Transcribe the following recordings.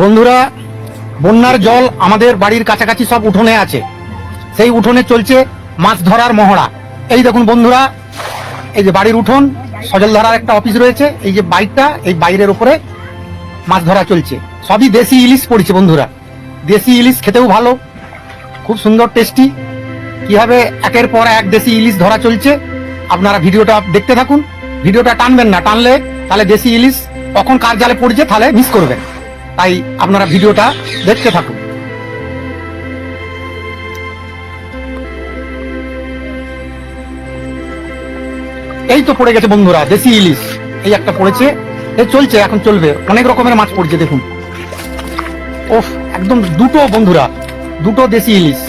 বন্ধুরা, বন্যার জল আমাদের বাড়ির কাছাকাছি সব উঠোনে আছে। সেই উঠোনে চলছে মাছ ধরার মহড়া। এই দেখুন বন্ধুরা, এই যে বাড়ির উঠোন সজলধারার একটা অফিস রয়েছে, এই যে বাইকটা, এই বাইরের উপরে মাছ ধরা চলছে। সবই দেশি ইলিশ পড়ছে বন্ধুরা। দেশি ইলিশ খেতেও ভালো, খুব সুন্দর টেস্টি কীভাবে একের পর এক দেশি ইলিশ ধরা চলছে, আপনারা ভিডিওটা দেখতে থাকুন। ভিডিওটা টানবেন না, টানলে তাহলে দেশি ইলিশ কখন কার জালে পড়ছে তাহলে মিস করবেন। তাই আপনারা ভিডিওটা দেখতে থাকুন। এই তো পড়ে গেছে বন্ধুরা, দেশি ইলিশ। এই একটা পড়েছে এই চলছে, এখন চলবে। অনেক রকমের মাছ পড়ছে, দেখুন। ওফ, একদম দুটো বন্ধুরা, দুটো দেশি ইলিশ।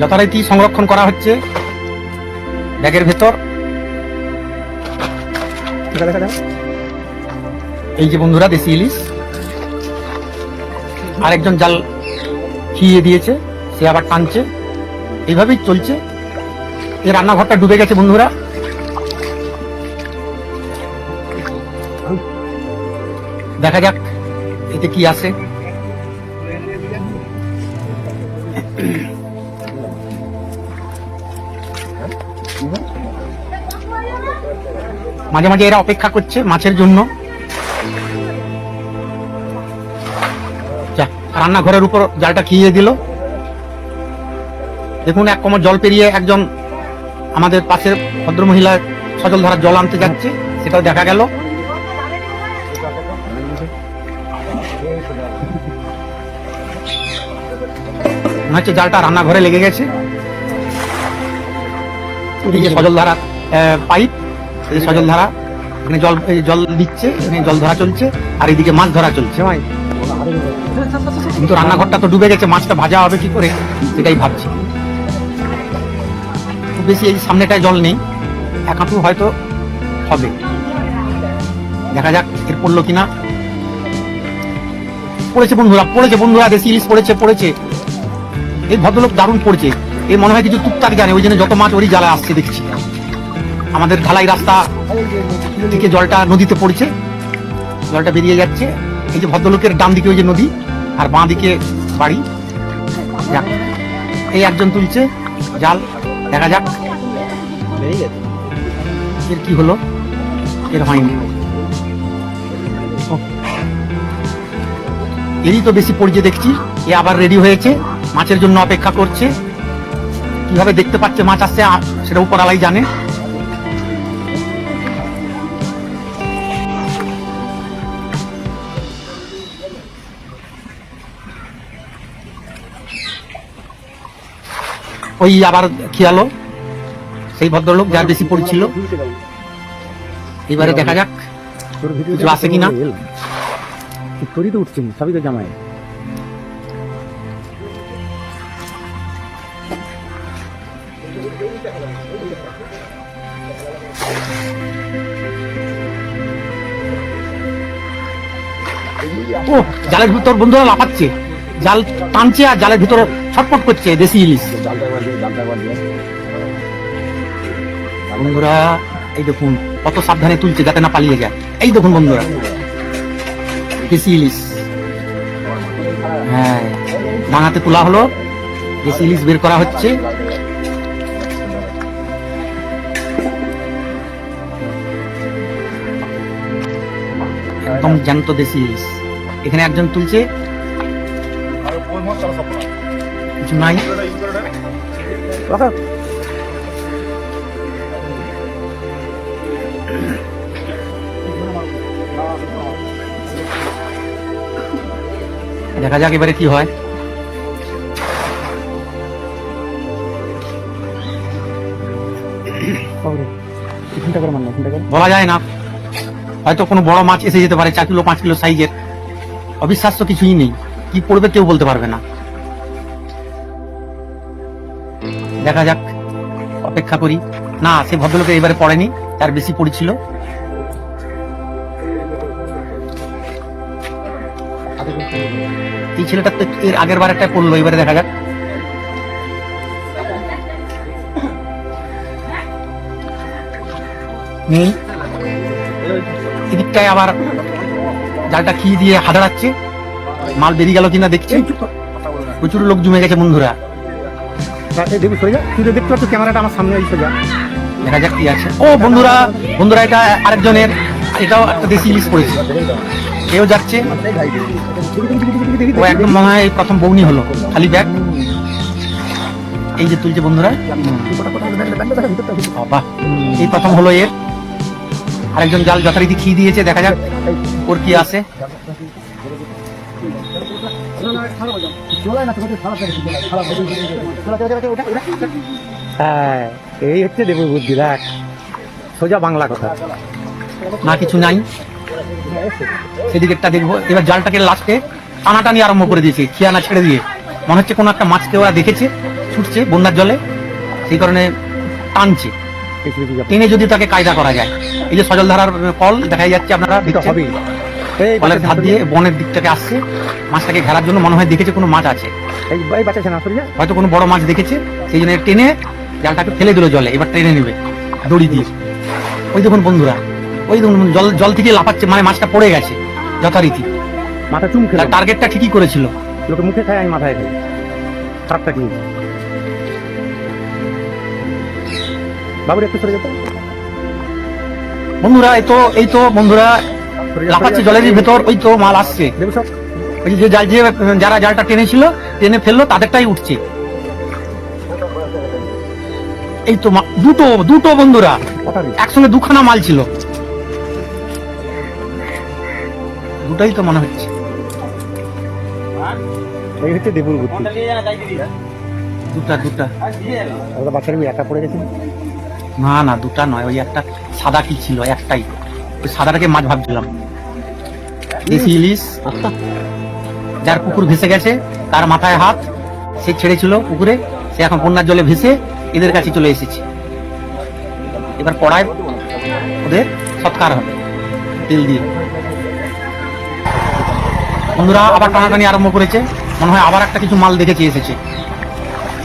যথারীতি সংরক্ষণ করা হচ্ছে ব্যাগের ভেতর। এই যে বন্ধুরা, দেশি ইলিশ। আরেকজন জাল খিয়ে দিয়েছে, সে আবার টানছে। এইভাবেই চলছে। এই রান্নাঘরটা ডুবে গেছে বন্ধুরা। দেখা যাক, এতে কি আছে। মাঝে মাঝে এরা অপেক্ষা করছে মাছের জন্য। রান্নাঘরের উপর জালটা খিয়ে দিল। দেখুন, এক কোমর জল পেরিয়ে একজন আমাদের পাশের ভদ্রমহিলা সজল ধরার জল আনতে যাচ্ছে, সেটাও দেখা গেল। হচ্ছে জালটা রান্নাঘরে লেগে গেছে। যে সজল ধারা পাইপ, এই সজল ধারা, এখানে জল জল দিচ্ছে, এখানে জল ধরা চলছে, আর এদিকে মাছ ধরা চলছে। ভাই কিন্তু রান্নাঘরটা তো ডুবে গেছে, মাছটা ভাজা হবে কি করে? সেটাই ভাবছি। বেশি এই সামনেটায় জল নেই, এক হয়তো হবে। দেখা যাক এর পড়ল কিনা। পড়েছে বন্ধুরা পড়েছে বন্ধুরা, দেশি ইলিশ পড়েছে পড়েছে। এই ভদ্রলোক দারুণ পড়ছে। এই মনে হয় কিছু টুকটাক জানে ওই জন্য যত মাছ ওরই জ্বালা আসছে দেখছি। আমাদের ঢালাই রাস্তা থেকে জলটা নদীতে পড়ছে। জলটা বেরিয়ে যাচ্ছে। এই যে ভদ্রলোকের ডান দিকে ওই যে নদী আর বাঁ দিকে বাড়ি। যাক এই একজন তুলছে, জাল, দেখা যাক। এর কি হলো? এর হয়নি। এরই তো বেশি পড়ছে দেখছি। এ আবার রেডি হয়েছে। মাছের জন্য অপেক্ষা করছে। কীভাবে দেখতে পাচ্ছে মাছ আসছে, আ- সেটা উপরালাই জানে। ওই আবার খেয়ালো সেই ভদ্রলোক যার বেশি পড়ছিল এবারে দেখা যাক কিছু আছে কিনা। তো উঠছেন সবই তো জামাই। ও জালের ভিতর বন্ধুরা লাফাচ্ছে। জাল টানছে আর জালের ভিতরে ছটপট করছে দেশি ইলিশ। বন্ধুরা, এই দেখুন, কত সাবধানে তুলছে যাতে না পালিয়ে যায়। এই দেখুন বন্ধুরা, দেশি ইলিশ। হ্যাঁ ডাঙাতে তোলা হলো, দেশি ইলিশ বের করা হচ্ছে। একদম জ্যান্ত দেশি ইলিশ। এখানে একজন তুলছে। কিছু নাই। দেখা যাক এবারে কি হয়। বলা যায় না। হয়তো কোনো বড় মাছ এসে যেতে পারে, চার কিলো, পাঁচ কিলো সাইজের। অবিশ্বাস্য কিছুই নেই। কি পড়বে কেউ বলতে পারবে না। দেখা যাক, অপেক্ষা করি। না, সে ভদ্রলোকের এবারে পড়েনি, তার বেশি পড়েছিল এই ছেলেটা তো এর আগের বার একটা পড়ল এবারে দেখা যাক। নেই এদিকে দিকটায় আবার জালটা খি দিয়ে হাদাড়াচ্ছে? মাল বেরিয়ে গেল কিনা দেখছি? প্রচুর লোক জমে গেছে বন্ধুরা। তুই ক্যামেরাটা আমার সামনে দেখা যাক কি আছে। ও, বন্ধুরা বন্ধুরা, এটা আরেকজনের, এটাও একটা দেশি ইলিশ পড়েছে যাচ্ছে। প্রথম বৌনি হলো, খালি ব্যাগ এই যে তুলছে বন্ধুরা। বাবা, এই প্রথম হলো এর। আরেকজন জাল যথারীতি খেয়ে দিয়েছে, দেখা যাক ওর কি আছে। হ্যাঁ এই হচ্ছে দেবু বুদ্ধি দেখ সোজা বাংলা কথা। না কিছু নাই। সেদিকেরটা দেখব। এবার জালটাকে লাস্টে টানাটানি আরম্ভ করে দিয়েছে খিয়ানা ছেড়ে দিয়ে। মনে হচ্ছে কোনো একটা মাছকে ওরা দেখেছে ছুটছে বন্যার জলে। সেই কারণে টানছে। টেনে যদি তাকে কায়দা করা যায়। এই যে সজল ধারার কল দেখা যাচ্ছে আপনারা এই কলের ধার দিয়ে বনের দিক থেকে আসছে। মাছটাকে ঘেরার জন্য মনে হয় দেখেছে কোনো মাছ আছে। এই এই বাচ্চা ছেনা হয়তো কোনো বড় মাছ দেখেছে সেই জন্য টেনে জালটাকে ফেলে দিল জলে এবার টেনে নেবে দড়ি দিয়ে। ওই দেখুন বন্ধুরা ওই দেখুন জল জল থেকে লাফাচ্ছে মানে মাছটা পড়ে গেছে যথারীতি। মাথা চুম খেলে টার্গেটটা ঠিকই করেছিল। লোকে মুখে খায় আমি মাথায় খাই। খারাপটা কি বাবুর একটু সরে যেত বন্ধুরা এই তো এই তো বন্ধুরা লাফাচ্ছে জলের ভেতর ওই তো মাল আসছে। ওই যে জাল যে যারা জালটা টেনেছিল টেনে ফেলল তাদেরটাই উঠছে। এই তো দুটো দুটো বন্ধুরা একসঙ্গে দুখানা মাল ছিল। দুটাই তো মনে হচ্ছে। এই হচ্ছে দেবুর বুদ্ধি। দুটা দুটা। বাচ্চারা একা পড়ে গেছে। না না দুটা নয় ওই একটা সাদা কি ছিল একটাই। সাদাটাকে মাছ ভাবছিলাম। দেশি ইলিশ যার পুকুর ভেসে গেছে, তার মাথায় হাত, সে ছেড়েছিল পুকুরে, সে এখন বন্যার জলে ভেসে এদের কাছে চলে এসেছে। এবার পড়ায় ওদের সৎকার হবে, তেল দিয়ে। বন্ধুরা, আবার টানাটানি আরম্ভ করেছে। মনে হয় আবার একটা কিছু মাল দেখেছে, এসেছে।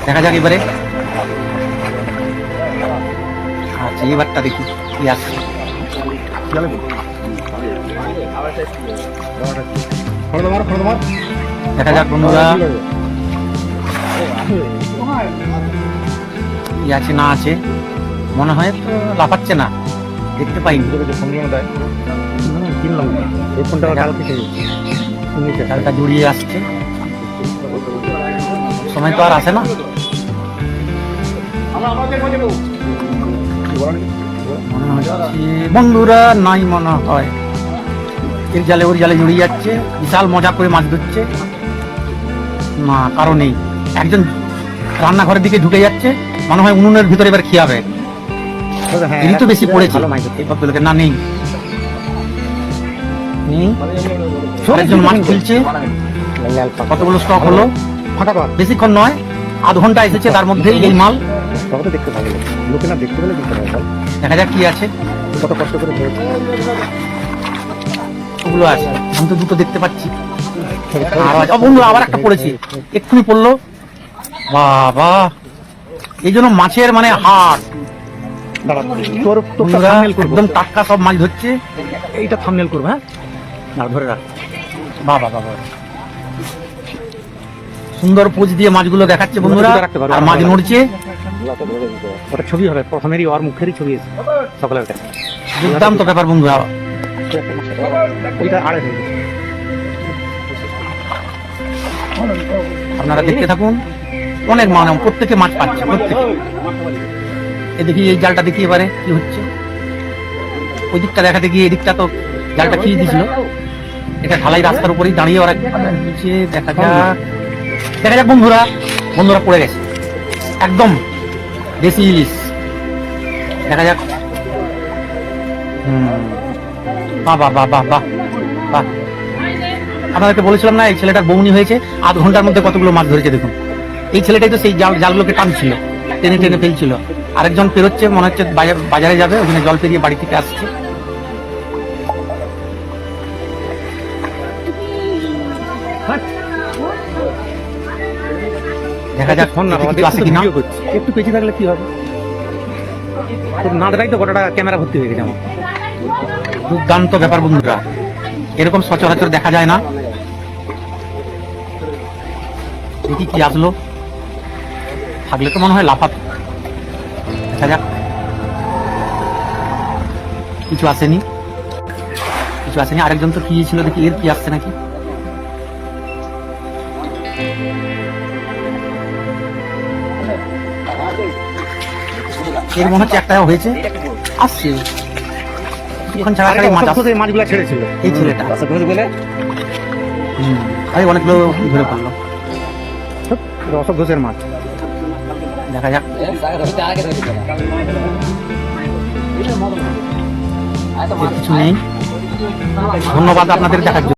দেখা যাক এবারে। আচ্ছা এবারটা দেখি, কি আসছে। দেখা যাক বন্ধুরা। কি আছে না আছে? মনে হয় তো লাফাচ্ছে না। দেখতে পাইনি। কিনলাম। এই ফোনটা কালকে জড়িয়ে আসছে। সময় তো আর আসে না। মনে হচ্ছে বন্ধুরা নাই মনে হয়। এর জালে ওর জালে জড়িয়ে যাচ্ছে বিশাল মজা করে মাছ ধরছে। না কারণ নেই। একজন রান্নাঘরের দিকে ঢুকে যাচ্ছে মনে হয় উনুনের ভিতরে এবার খিয়াবে হ্যাঁ এরই তো বেশি পড়েছে। ভদ্রলোকের না নেই। আরেকজন মাছ খুলছে কতগুলো স্টক হলো? বেশিক্ষণ নয় আধ ঘণ্টা এসেছে তার মধ্যেই এই মাল। তবে দেখতে ভালো লাগে। লোকে না দেখতে পেলে পাবে বল দেখা যাক কি আছে। কত কষ্ট করে ধরেছে ওগুলো আছে। আমি তো দুটো দেখতে পাচ্ছি। আর বন্ধু আবার একটা পড়েছি। এক্ষুনি পড়ল। বাবা। এই জন্য মাছের মানে হাট তোর একদম টাটকা সব মাছ ধরছে। এইটা থামনেল করব হ্যাঁ? না ধরে রাখ। বাবা বাবা। সুন্দর পোজ দিয়ে মাছগুলো দেখাচ্ছে বন্ধুরা। আর মাছ নড়ছে। ওটা ছবি হবে প্রথমেরই ওর মুখেরই ছবি এসে সকলের কাছে দুর্দান্ত ব্যাপার বন্ধুরা ওইটা আড়ে হয়ে আপনারা দেখতে থাকুন। অনেক মানে প্রত্যেকে মাছ পাচ্ছে প্রত্যেকে। এ দেখি এই জালটা দেখি এবারে কি হচ্ছে? ওই দিকটা দেখাতে গিয়ে এদিকটা তো জালটা খেয়ে দিয়েছিল। এটা ঢালাই রাস্তার উপরেই দাঁড়িয়ে ওরা দেখা যাক। দেখা যাক বন্ধুরা। বন্ধুরা পড়ে গেছে। একদম। দেশি ইলিশ। দেখা যাক। হুম। বাহ বাহ বাহ বাহ বাহ বাহ। আপনাদেরকে বলেছিলাম না, এই ছেলেটার বৌনি হয়েছে। আধ ঘণ্টার মধ্যে কতগুলো মাছ ধরেছে দেখুন। এই ছেলেটাই তো সেই জাল জালগুলোকে টানছিল, টেনে টেনে ফেলছিল। আরেকজন পেরোচ্ছে, মনে হচ্ছে বাজার- যাবে, ওখানে জল পেরিয়ে বাড়ি থেকে আসছে। দেখা যাক ফোন না এতে আছে কিনা একটু থাকলে কি হবে? তোর না দেখাই তো গোটাটা ক্যামেরা ভর্তি হয়ে গেছে আমার। দুর্দান্ত ব্যাপার বন্ধুরা। এরকম সচরাচর দেখা যায় না। দেখি কি আসলো। থাকলে তো মনে হয় লাফাত। দেখা যাক। কিছু আসেনি। কিছু আসেনি। আরেকজন তো কি ছিল দেখি এর কি আসছে নাকি। এর মনে হচ্ছে একটা হয়েছে? আসছে। এখন ছাড়া মাছ আসছে মাছগুলো ছেড়েছিল। এই ছেলেটা। হুম, আরে অনেকগুলো ধরে পড়ল অশোক ঘোষের মাছ। দেখা যাক। কিছু নেই। ধন্যবাদ আপনাদের দেখার জন্য।